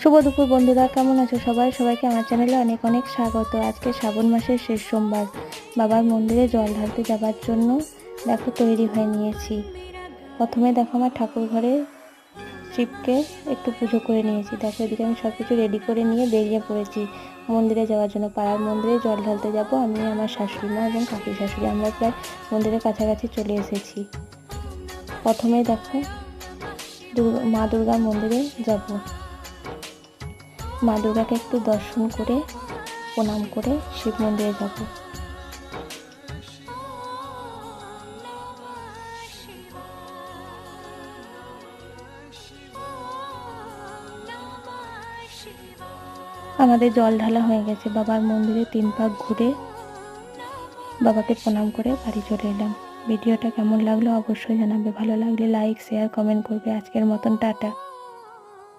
শুভ দুপুর বন্ধুরা, কেমন আছো সবাই? সবাইকে আমার চ্যানেলে অনেক অনেক স্বাগত। আজকে শ্রাবণ মাসের শেষ সোমবার। বাবার মন্দিরে জল ঢালতে যাবার জন্য দেখো তৈরি হয়ে নিয়েছি। প্রথমে দেখো আমার ঠাকুর ঘরে শিবকে একটু পুজো করে নিয়েছি। দেখো এদিকে আমি সব কিছু রেডি করে নিয়ে বেরিয়ে পড়েছি মন্দিরে যাওয়ার জন্য। পাড়ার মন্দিরে জল ঢালতে যাব। আমি, আমার শাশুড়ি মা এবং কাকি শাশুড়ি আমরা প্রায় মন্দিরের কাছাকাছি চলে এসেছি। প্রথমে দেখো দুর্গা মা দুর্গার মন্দিরে যাব। মা দুর্গাকে একটু দর্শন করে, প্রণাম করে শিব মন্দিরে যাব। আমাদের জল ঢালা হয়ে গেছে। বাবার মন্দিরে তিন পাক ঘুরে বাবাকে প্রণাম করে বাড়ি চলে এলাম। ভিডিওটা কেমন লাগল অবশ্যই জানাবে। ভালো লাগলে লাইক শেয়ার কমেন্ট করবে। আজকের মতন টাটা।